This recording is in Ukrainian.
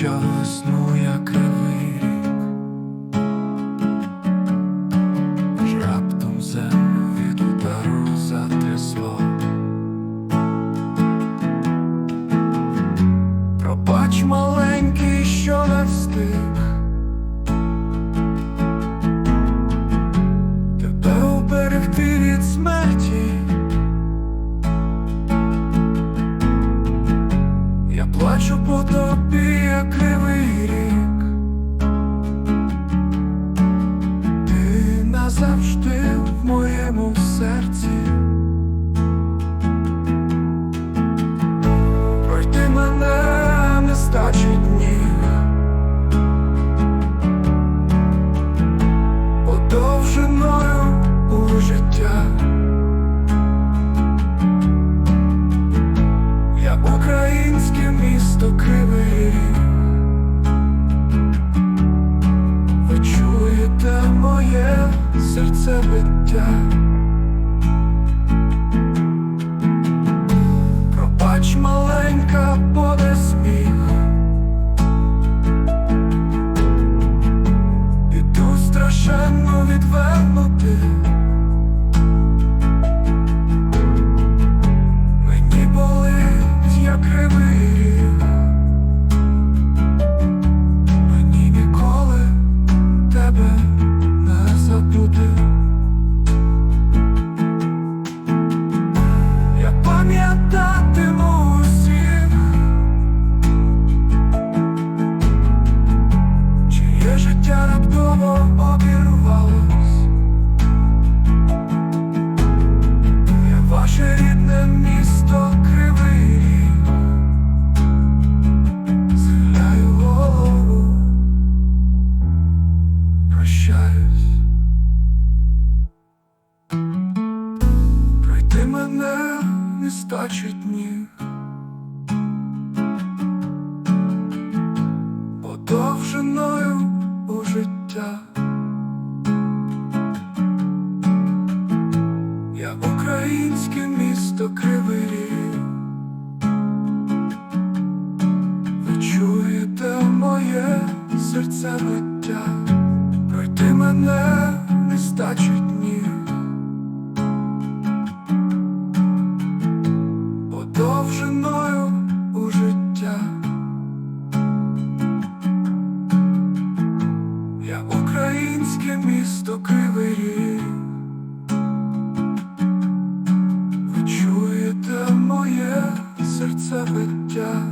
вчасно як. вистачить днів подовженою у життя. Я українське місто Кривий ви чуєте моє серцебиття. Пройти мене не стачить ніг. Подовженою у життя. Я українське місто Кривий Ріг. Ви чуєте моє серце биття, пройти мене не стачить ніг. місто Кривий Ріг. Ви чуєте моє серцебиття